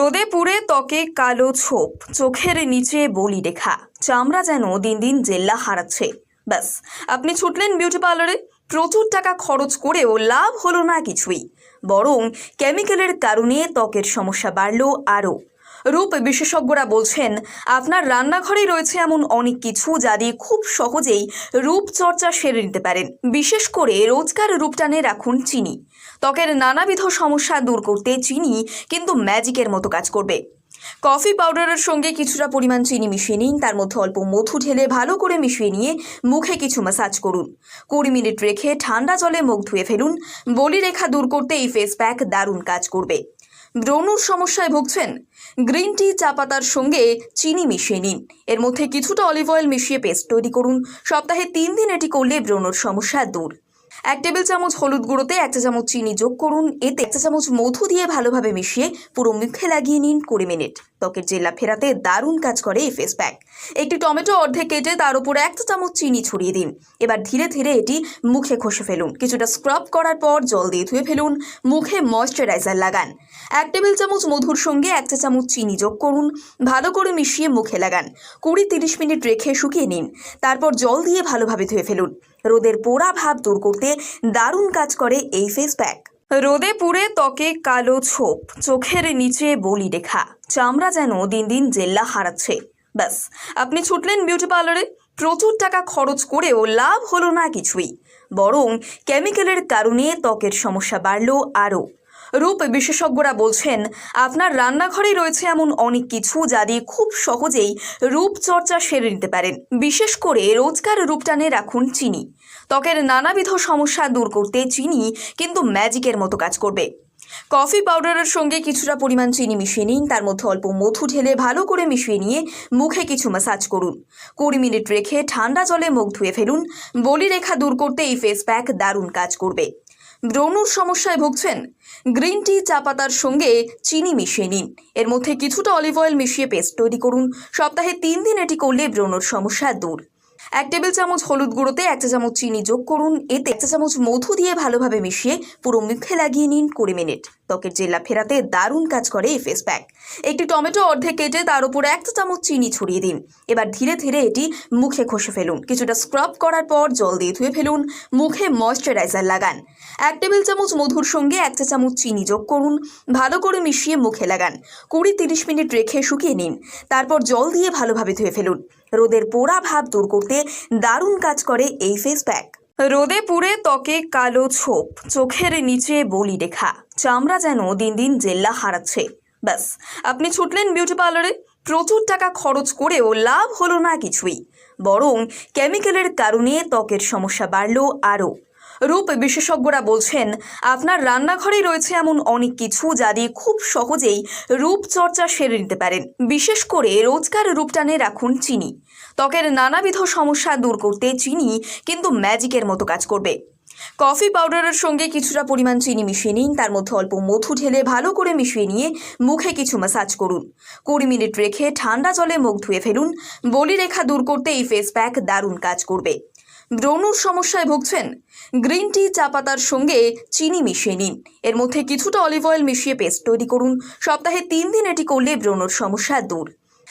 রোদে পুড়ে ত্বকে কালো ছোপ, চোখের নিচে বলি রেখা। চামড়া যেন দিন দিন জেল্লা হারাচ্ছে। ব্যাস, আপনি ছুটলেন বিউটি পার্লারে? প্রচুর টাকা খরচ করেও লাভ হলো না কিছুই। বরং কেমিক্যালের কারণে ত্বকের সমস্যা বাড়ল আরও। রূপ বিশেষজ্ঞরা বলছেন, আপনার রান্নাঘরেই রয়েছে এমন অনেক কিছু যা দিয়ে খুব সহজেই রূপচর্চা সেরে নিতে পারেন। বিশেষ করে রোজকার রূপটানে রাখুন চিনি। ত্বকের নানাবিধ সমস্যা দূর করতে চিনি কিন্তু ম্যাজিকের মতো কাজ করবে। কফি পাউডারের সঙ্গে কিছুটা পরিমাণ চিনি মিশিয়ে নিন, তার মধ্যে অল্প মধু ঢেলে ভালো করে মিশিয়ে নিয়ে মুখে কিছু ম্যাসাজ করুন। কুড়ি মিনিট রেখে ঠান্ডা জলে মুখ ধুয়ে ফেলুন। বলি রেখা দূর করতে এই ফেস প্যাক দারুণ কাজ করবে। ব্রণর সমস্যায় ভুগছেন। গ্রিন টি চা পাতার সঙ্গে চিনি মিশিয়ে নিন। এর মধ্যে কিছুটা অলিভ অয়েল মিশিয়ে পেস্ট তৈরি করুন। সপ্তাহে তিন দিন এটি করলে ব্রণুর সমস্যা দূর। এক টেবিল চামচ হলুদ গুঁড়োতে এক চা চামচ চিনি যোগ করুন। এতে এক চা চামচ মধু দিয়ে ভালোভাবে মিশিয়ে পুরো মুখে লাগিয়ে নিন কুড়ি মিনিট। ত্বকের জেলা ফেরাতে দারুণ কাজ করে এই ফেস প্যাক একটি টমেটো অর্ধেক কেটে তার উপর এক চা চামচ চিনি ছড়িয়ে দিন। এবার ধীরে ধীরে এটি মুখে ঘষে ফেলুন। কিছুটা স্ক্রাব করার পর জল দিয়ে ধুয়ে ফেলুন। মুখে ময়শ্চারাইজার লাগান। এক টেবিল চামচ মধুর সঙ্গে এক চা চামচ চিনি যোগ করুন। ভালো করে মিশিয়ে মুখে লাগান। কুড়ি তিরিশ মিনিট রেখে শুকিয়ে নিন। তারপর জল দিয়ে ভালোভাবে ধুয়ে ফেলুন। রোদের পোড়া ভাব দূর করতে দারুণ কাজ করে এই ফেস প্যাক রোদে পুড়ে ত্বকে কালো ছোপ, চোখের নিচে বলি রেখা, চামড়া যেন দিন দিন জেল্লা হারাচ্ছে। ব্যাস, আপনি ছুটলেন বিউটি পার্লারে প্রচুর টাকা খরচ করেও লাভ হলো না কিছুই। বরং কেমিক্যালের কারণে ত্বকের সমস্যা বাড়ল আরও। রূপ বিশেষজ্ঞরা বলছেন, আপনার রান্নাঘরেই রয়েছে এমন অনেক কিছু যা দিয়ে খুব সহজেই রূপচর্চা সেরে নিতে পারেন। বিশেষ করে রোজকার রূপটানে রাখুন চিনি। ত্বকের নানাবিধ সমস্যা দূর করতে চিনি কিন্তু ম্যাজিকের মতো কাজ করবে। কফি পাউডারের সঙ্গে কিছুটা পরিমাণ চিনি মিশিয়ে নিন, তার মধ্যে অল্প মধু ঢেলে ভালো করে মিশিয়ে নিয়ে মুখে কিছু ম্যাসাজ করুন। কুড়ি মিনিট রেখে ঠান্ডা জলে মুখ ধুয়ে ফেলুন। বলি রেখা দূর করতে এই ফেস প্যাক দারুণ কাজ করবে। ব্রণর সমস্যায় ভুগছেন। গ্রিন টি চা পাতার সঙ্গে চিনি মিশিয়ে নিন। এর মধ্যে কিছুটা অলিভ অয়েল মিশিয়ে পেস্ট তৈরি করুন। সপ্তাহে তিন দিন এটি করলে ব্রণুর সমস্যা দূর। এক টেবিল চামচ হলুদ গুঁড়োতে এক চা চামচ চিনি যোগ করুন। এতে এক চা চামচ মধু দিয়ে ভালোভাবে মিশিয়ে পুরো মুখে লাগিয়ে নিন কুড়ি মিনিট। ত্বকের জেলা ফেরাতে দারুণ কাজ করে এই ফেস প্যাক একটি টমেটো অর্ধেক কেটে তার উপর এক চা চামচ চিনি ছড়িয়ে দিন। এবার ধীরে ধীরে এটি মুখে ঘষে ফেলুন। কিছুটা স্ক্রাব করার পর জল দিয়ে ধুয়ে ফেলুন। মুখে ময়শ্চারাইজার লাগান। এক টেবিল চামচ মধুর সঙ্গে এক চা চামচ চিনি যোগ করুন। ভালো করে মিশিয়ে মুখে লাগান। কুড়ি তিরিশ মিনিট রেখে শুকিয়ে নিন। তারপর জল দিয়ে ভালোভাবে ধুয়ে ফেলুন। রোদের পোড়া ভাব দূর করতে দারুণ কাজ করে এই ফেস প্যাক রোদে পুড়ে ত্বকে কালো ছোপ, চোখের নিচে বলি রেখা, চামড়া যেন দিন দিন জেল্লা হারাচ্ছে। ব্যাস, আপনি ছুটলেন বিউটি পার্লারে প্রচুর টাকা খরচ করেও লাভ হলো না কিছুই। বরং কেমিক্যালের কারণে ত্বকের সমস্যা বাড়ল আরও। রূপ বিশেষজ্ঞরা বলছেন, আপনার রান্নাঘরেই রয়েছে এমন অনেক কিছু যা দিয়ে খুব সহজেই রূপচর্চা সেরে নিতে পারেন। বিশেষ করে রোজকার রূপটানে রাখুন চিনি। ত্বকের নানাবিধ সমস্যা দূর করতে চিনি কিন্তু ম্যাজিকের মতো কাজ করবে। কফি পাউডারের সঙ্গে কিছুটা পরিমাণ চিনি মিশিয়ে নিন, তার মধ্যে অল্প মধু ঢেলে ভালো করে মিশিয়ে নিয়ে মুখে কিছু ম্যাসাজ করুন। কুড়ি মিনিট রেখে ঠান্ডা জলে মুখ ধুয়ে ফেলুন। বলি রেখা দূর করতে এই ফেস প্যাক দারুণ কাজ করবে। ব্রণর সমস্যায় ভুগছেন। গ্রিন টি চা পাতার সঙ্গে চিনি মিশিয়ে নিন। এর মধ্যে কিছুটা অলিভ অয়েল মিশিয়ে পেস্ট তৈরি করুন। সপ্তাহে তিন দিন এটি করলে ব্রণুর সমস্যা দূর।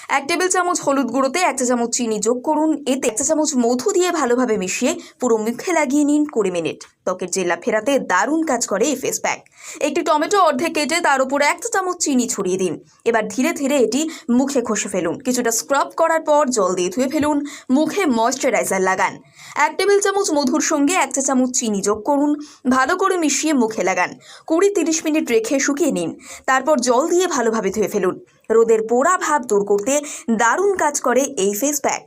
এক টেবিল চামচ হলুদ গুঁড়োতে এক চা চামচ চিনি যোগ করুন। এতে এক চা চামচ মধু দিয়ে ভালোভাবে মিশিয়ে পুরো মুখে লাগিয়ে নিন কুড়ি মিনিট। ত্বকের জেলা ফেরাতে দারুণ কাজ করে এই ফেস প্যাক একটি টমেটো অর্ধেক কেটে তার উপর এক চা চামচ চিনি ছড়িয়ে দিন। এবার ধীরে ধীরে এটি মুখে ঘষে ফেলুন। কিছুটা স্ক্রাব করার পর জল দিয়ে ধুয়ে ফেলুন। মুখে ময়শ্চারাইজার লাগান। এক টেবিল চামচ মধুর সঙ্গে এক চা চামচ চিনি যোগ করুন। ভালো করে মিশিয়ে মুখে লাগান। কুড়ি তিরিশ মিনিট রেখে শুকিয়ে নিন। তারপর জল দিয়ে ভালোভাবে ধুয়ে ফেলুন। রোদের পোড়া ভাব দূর করতে দারুণ কাজ করে এই ফেস প্যাক